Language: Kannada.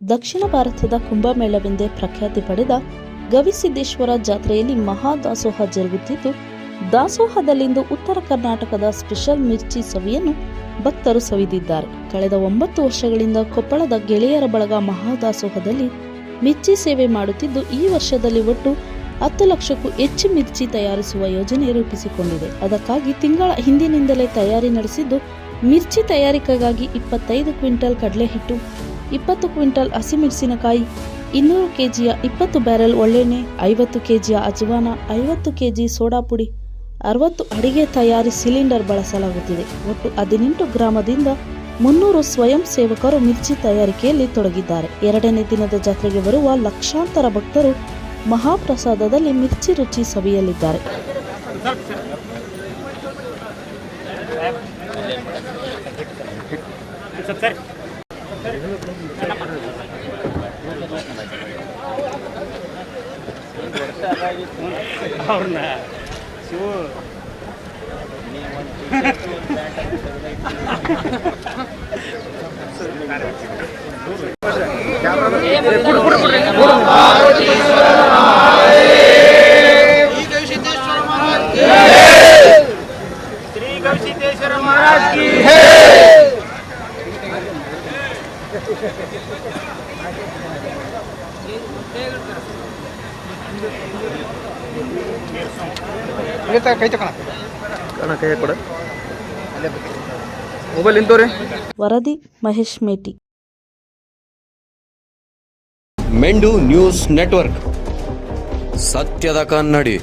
ದಕ್ಷಿಣ ಭಾರತದ ಕುಂಭಮೇಳವೆಂದೇ ಪ್ರಖ್ಯಾತಿ ಪಡೆದ ಗವಿಸಿದ್ದೇಶ್ವರ ಜಾತ್ರೆಯಲ್ಲಿ ಮಹಾದಾಸೋಹ ಜರುಗುತ್ತಿದ್ದು, ದಾಸೋಹದಲ್ಲಿಂದು ಉತ್ತರ ಕರ್ನಾಟಕದ ಸ್ಪೆಷಲ್ ಮಿರ್ಚಿ ಸವಿಯನ್ನು ಭಕ್ತರು ಸವಿದಿದ್ದಾರೆ. ಕಳೆದ ಒಂಬತ್ತು ವರ್ಷಗಳಿಂದ ಕೊಪ್ಪಳದ ಗೆಳೆಯರ ಬಳಗ ಮಹಾದಾಸೋಹದಲ್ಲಿ ಮಿರ್ಚಿ ಸೇವೆ ಮಾಡುತ್ತಿದ್ದು, ಈ ವರ್ಷದಲ್ಲಿ ಒಟ್ಟು ಹತ್ತು ಲಕ್ಷಕ್ಕೂ ಹೆಚ್ಚು ಮಿರ್ಚಿ ತಯಾರಿಸುವ ಯೋಜನೆ ರೂಪಿಸಿಕೊಂಡಿದೆ. ಅದಕ್ಕಾಗಿ ತಿಂಗಳ ಹಿಂದಿನಿಂದಲೇ ತಯಾರಿ ನಡೆಸಿದ್ದು, ಮಿರ್ಚಿ ತಯಾರಿಕೆಗಾಗಿ ಇಪ್ಪತ್ತೈದು ಕ್ವಿಂಟಲ್ ಕಡಲೆಹಿಟ್ಟು ಇಪ್ಪತ್ತು ಕ್ವಿಂಟಲ್ ಹಸಿಮೆಣಸಿನಕಾಯಿ, ಇನ್ನೂರು ಕೆಜಿಯ ಇಪ್ಪತ್ತು ಬ್ಯಾರೆಲ್ ಒಳ್ಳೆಣ್ಣೆ, ಐವತ್ತು ಕೆಜಿಯ ಅಜವಾನ, ಐವತ್ತು ಕೆಜಿ ಸೋಡಾ ಪುಡಿ, ಅರವತ್ತು ಅಡಿಗೆ ತಯಾರಿ ಸಿಲಿಂಡರ್ ಬಳಸಲಾಗುತ್ತಿದೆ. ಒಟ್ಟು ಹದಿನೆಂಟು ಗ್ರಾಮದಿಂದ ಮುನ್ನೂರು ಸ್ವಯಂ ಸೇವಕರು ಮಿರ್ಚಿ ತಯಾರಿಕೆಯಲ್ಲಿ ತೊಡಗಿದ್ದಾರೆ. ಎರಡನೇ ದಿನದ ಜಾತ್ರೆಗೆ ಬರುವ ಲಕ್ಷಾಂತರ ಭಕ್ತರು ಮಹಾಪ್ರಸಾದದಲ್ಲಿ ಮಿರ್ಚಿ ರುಚಿ ಸವಿಯಲಿದ್ದಾರೆ. అవునా సో ఎప్పుడు ಕೈ ಕೊಡ ಮೊಬೈಲ್ ನಿಂತವ್ರಿ? ವರದಿ ಮಹೇಶ್ ಮೇಟಿ. ಮೆಂಡು ನ್ಯೂಸ್ ನೆಟ್ವರ್ಕ್. ಸತ್ಯದ ಕನ್ನಡಿ.